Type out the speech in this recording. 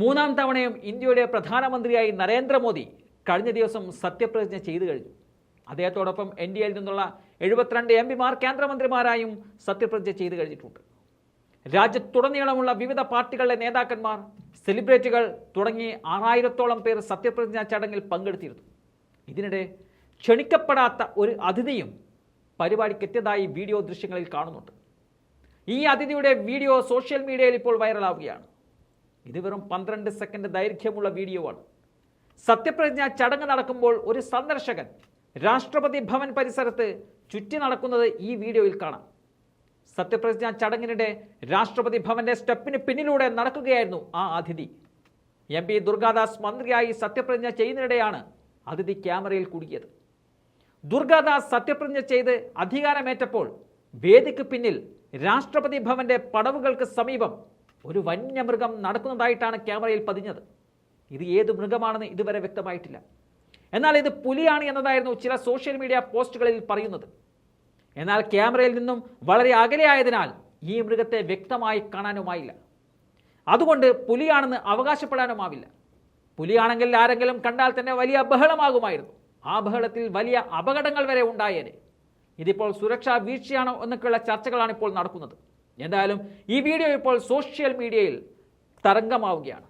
മൂന്നാം തവണയും ഇന്ത്യയുടെ പ്രധാനമന്ത്രിയായി നരേന്ദ്രമോദി കഴിഞ്ഞ ദിവസം സത്യപ്രതിജ്ഞ ചെയ്തു കഴിഞ്ഞു. അദ്ദേഹത്തോടൊപ്പം എൻ ഡി എയിൽ നിന്നുള്ള എഴുപത്തിരണ്ട് എം പിമാർ കേന്ദ്രമന്ത്രിമാരായും സത്യപ്രതിജ്ഞ ചെയ്തു കഴിഞ്ഞിട്ടുണ്ട്. രാജ്യത്തുടനീളമുള്ള വിവിധ പാർട്ടികളുടെ നേതാക്കന്മാർ സെലിബ്രിറ്റികൾ തുടങ്ങി ആറായിരത്തോളം പേർ സത്യപ്രതിജ്ഞാ ചടങ്ങിൽ പങ്കെടുത്തിരുന്നു. ഇതിനിടെ ക്ഷണിക്കപ്പെടാത്ത ഒരു അതിഥിയും പരിപാടിക്കെത്തിയതായി വീഡിയോ ദൃശ്യങ്ങളിൽ കാണുന്നുണ്ട്. ഈ അതിഥിയുടെ വീഡിയോ സോഷ്യൽ മീഡിയയിൽ ഇപ്പോൾ വൈറലാവുകയാണ്. ഇത് വെറും പന്ത്രണ്ട് സെക്കൻഡ് ദൈർഘ്യമുള്ള വീഡിയോ ആണ്. സത്യപ്രതിജ്ഞ ചടങ്ങ് നടക്കുമ്പോൾ ഒരു സന്ദർശകൻ രാഷ്ട്രപതി ഭവൻ പരിസരത്ത് ചുറ്റി നടക്കുന്നത് ഈ വീഡിയോയിൽ കാണാം. സത്യപ്രതിജ്ഞ ചടങ്ങിനിടെ രാഷ്ട്രപതി ഭവന്റെ സ്റ്റെപ്പിന് പിന്നിലൂടെ നടക്കുകയായിരുന്നു ആ അതിഥി. എം പി ദുർഗാദാസ് മന്ത്രിയായി സത്യപ്രതിജ്ഞ ചെയ്യുന്നതിനിടെയാണ് അതിഥി ക്യാമറയിൽ കുടുങ്ങിയത്. ദുർഗാദാസ് സത്യപ്രതിജ്ഞ ചെയ്ത് അധികാരമേറ്റപ്പോൾ വേദിക്ക് പിന്നിൽ രാഷ്ട്രപതി ഭവന്റെ പടവുകൾക്ക് സമീപം ഒരു വന്യമൃഗം നടക്കുന്നതായിട്ടാണ് ക്യാമറയിൽ പതിഞ്ഞത്. ഇത് ഏത് മൃഗമാണെന്ന് ഇതുവരെ വ്യക്തമായിട്ടില്ല. എന്നാൽ ഇത് പുലിയാണ് എന്നതായിരുന്നു ചില സോഷ്യൽ മീഡിയ പോസ്റ്റുകളിൽ പറയുന്നത്. എന്നാൽ ക്യാമറയിൽ നിന്നും വളരെ അകലെയായതിനാൽ ഈ മൃഗത്തെ വ്യക്തമായി കാണാനുമായില്ല. അതുകൊണ്ട് പുലിയാണെന്ന് അവകാശപ്പെടാനുമാവില്ല. പുലിയാണെങ്കിൽ ആരെങ്കിലും കണ്ടാൽ തന്നെ വലിയ ബഹളമാകുമായിരുന്നു. ആ ബഹളത്തിൽ വലിയ അപകടങ്ങൾ വരെ ഉണ്ടായേനെ. ഇതിപ്പോൾ സുരക്ഷാ വീഴ്ചയാണോ എന്നൊക്കെയുള്ള ചർച്ചകളാണ് ഇപ്പോൾ നടക്കുന്നത്. എന്തായാലും ഈ വീഡിയോ ഇപ്പോൾ സോഷ്യൽ മീഡിയയിൽ തരംഗമാവുകയാണ്.